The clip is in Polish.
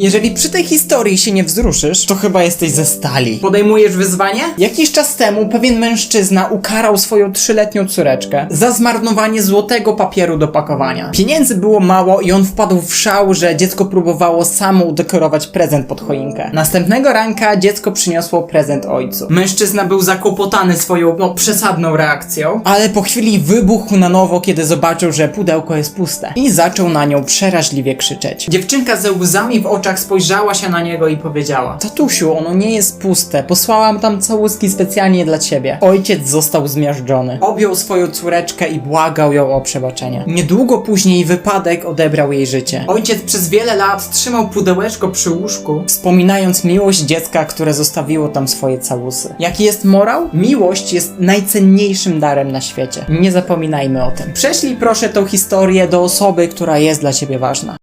Jeżeli przy tej historii się nie wzruszysz, to chyba jesteś ze stali. Podejmujesz wyzwanie? Jakiś czas temu pewien mężczyzna ukarał swoją trzyletnią córeczkę za zmarnowanie złotego papieru do pakowania. Pieniędzy było mało i on wpadł w szał, że dziecko próbowało samo udekorować prezent pod choinkę. Następnego ranka dziecko przyniosło prezent ojcu. Mężczyzna był zakłopotany swoją no, przesadną reakcją, ale po chwili wybuchł na nowo, kiedy zobaczył, że pudełko jest puste i zaczął na nią przeraźliwie krzyczeć. Dziewczynka ze łzami w oczach spojrzała się na niego i powiedziała: Tatusiu, ono nie jest puste. Posłałam tam całuski specjalnie dla ciebie. Ojciec został zmiażdżony. Objął swoją córeczkę i błagał ją o przebaczenie. Niedługo później wypadek odebrał jej życie. Ojciec przez wiele lat trzymał pudełeczko przy łóżku, wspominając miłość dziecka, które zostawiło tam swoje całusy. Jaki jest morał? Miłość jest najcenniejszym darem na świecie. Nie zapominajmy o tym. Prześlij proszę tą historię do osoby, która jest dla ciebie ważna.